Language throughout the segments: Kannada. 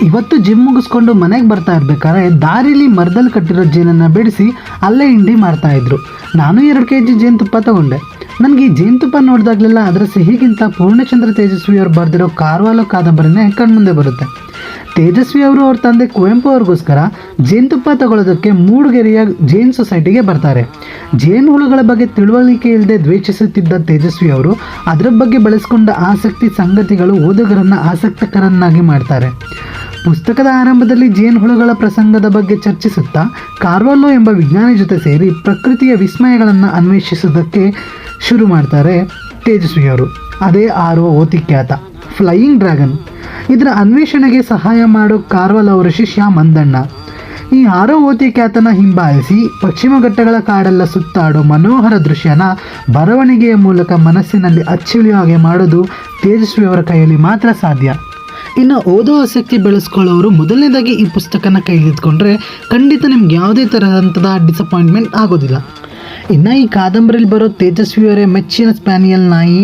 ಇವತ್ತು ಜಿಮ್ ಮುಗಿಸ್ಕೊಂಡು ಮನೆಗೆ ಬರ್ತಾ ಇರ್ಬೇಕಾದ್ರೆ ದಾರಿಲಿ ಮರದಲ್ಲಿ ಕಟ್ಟಿರೋ ಜೇನನ್ನು ಬಿಡಿಸಿ ಅಲ್ಲೇ ಹಿಂಡಿ ಮಾರ್ತಾ ಇದ್ರು. ನಾನು ಎರಡು ಕೆ ಜಿ ಜೇನುತುಪ್ಪ ತಗೊಂಡೆ. ನನಗೆ ಈ ಜೇನುತುಪ್ಪ ನೋಡಿದಾಗಲೆಲ್ಲ ಅದರ ಸಿಹಿಗಿಂತ ಪೂರ್ಣಚಂದ್ರ ತೇಜಸ್ವಿ ಅವರು ಬರೆದಿರೋ ಕಾರ್ವಾಲೋ ಕಾದಂಬರಿನೇ ಕಣ್ಮುಂದೆ ಬರುತ್ತೆ. ತೇಜಸ್ವಿ ಅವರು ಅವ್ರ ತಂದೆ ಕುವೆಂಪು ಅವ್ರಿಗೋಸ್ಕರ ಜೇನುತುಪ್ಪ ತಗೊಳ್ಳೋದಕ್ಕೆ ಮೂಡುಗೆರೆಯ ಜೇನ್ ಸೊಸೈಟಿಗೆ ಬರ್ತಾರೆ. ಜೇನು ಹುಳುಗಳ ಬಗ್ಗೆ ತಿಳುವಳಿಕೆ ಇಲ್ಲದೆ ದ್ವೇಷಿಸುತ್ತಿದ್ದ ತೇಜಸ್ವಿ ಅವರು ಅದರ ಬಗ್ಗೆ ಬಳಸಿಕೊಂಡ ಆಸಕ್ತಿ ಸಂಗತಿಗಳು ಓದುಗರನ್ನು ಆಸಕ್ತಕರನ್ನಾಗಿ ಮಾಡ್ತಾರೆ. ಪುಸ್ತಕದ ಆರಂಭದಲ್ಲಿ ಜೇನುಹುಳುಗಳ ಪ್ರಸಂಗದ ಬಗ್ಗೆ ಚರ್ಚಿಸುತ್ತಾ ಕಾರ್ವಲ್ಲೊ ಎಂಬ ವಿಜ್ಞಾನಿ ಜೊತೆ ಸೇರಿ ಪ್ರಕೃತಿಯ ವಿಸ್ಮಯಗಳನ್ನು ಅನ್ವೇಷಿಸುವುದಕ್ಕೆ ಶುರು ಮಾಡ್ತಾರೆ ತೇಜಸ್ವಿಯವರು ಅದೇ ಆರೋ ಓತಿಖ್ಯಾತ. ಫ್ಲೈಯಿಂಗ್ ಡ್ರ್ಯಾಗನ್ ಇದರ ಅನ್ವೇಷಣೆಗೆ ಸಹಾಯ ಮಾಡೋ ಕಾರ್ವಲ್ ಅವರ ಶಿಷ್ಯ ಮಂದಣ್ಣ. ಈ ಆರೋ ಓತಿಖ್ಯಾತನ ಹಿಂಬಾಲಿಸಿ ಪಶ್ಚಿಮ ಘಟ್ಟಗಳ ಕಾಡೆಲ್ಲ ಸುತ್ತಾಡೋ ಮನೋಹರ ದೃಶ್ಯನ ಬರವಣಿಗೆಯ ಮೂಲಕ ಮನಸ್ಸಿನಲ್ಲಿ ಅಚ್ಚಳಿಯೋ ಹಾಗೆ ಮಾಡೋದು ತೇಜಸ್ವಿಯವರ ಕೈಯಲ್ಲಿ ಮಾತ್ರ ಸಾಧ್ಯ. ಇನ್ನು ಓದೋ ಆಸಕ್ತಿ ಬೆಳೆಸ್ಕೊಳ್ಳೋರು ಮೊದಲನೇದಾಗಿ ಈ ಪುಸ್ತಕನ ಕೈಗೆತ್ಕೊಂಡ್ರೆ ಖಂಡಿತ ನಿಮ್ಗೆ ಯಾವುದೇ ಥರದಂಥದ ಡಿಸಪಾಯಿಂಟ್ಮೆಂಟ್ ಆಗೋದಿಲ್ಲ. ಇನ್ನು ಈ ಕಾದಂಬರಿಲಿ ಬರೋ ತೇಜಸ್ವಿಯವರೇ ಮೆಚ್ಚಿನ ಸ್ಪ್ಯಾನಿಯಲ್ ನಾಯಿ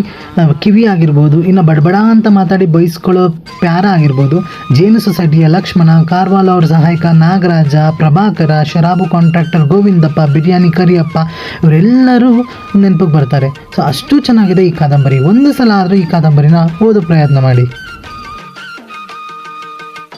ಕಿವಿ ಆಗಿರ್ಬೋದು, ಇನ್ನು ಬಡಬಡ ಅಂತ ಮಾತಾಡಿ ಬಯಸ್ಕೊಳ್ಳೋ ಪ್ಯಾರ ಆಗಿರ್ಬೋದು, ಜೇನು ಸೊಸೈಟಿಯ ಲಕ್ಷ್ಮಣ, ಕಾರ್ವಾಲ್ ಅವ್ರ ಸಹಾಯಕ ನಾಗರಾಜ, ಪ್ರಭಾಕರ, ಶರಾಬು ಕಾಂಟ್ರಾಕ್ಟರ್ ಗೋವಿಂದಪ್ಪ, ಬಿರಿಯಾನಿ ಕರಿಯಪ್ಪ, ಇವರೆಲ್ಲರೂ ನೆನಪಿಗೆ ಬರ್ತಾರೆ. ಸೊ ಅಷ್ಟು ಚೆನ್ನಾಗಿದೆ ಈ ಕಾದಂಬರಿ. ಒಂದು ಸಲ ಆದರೂ ಈ ಕಾದಂಬರಿನ ಓದೋ ಪ್ರಯತ್ನ ಮಾಡಿ.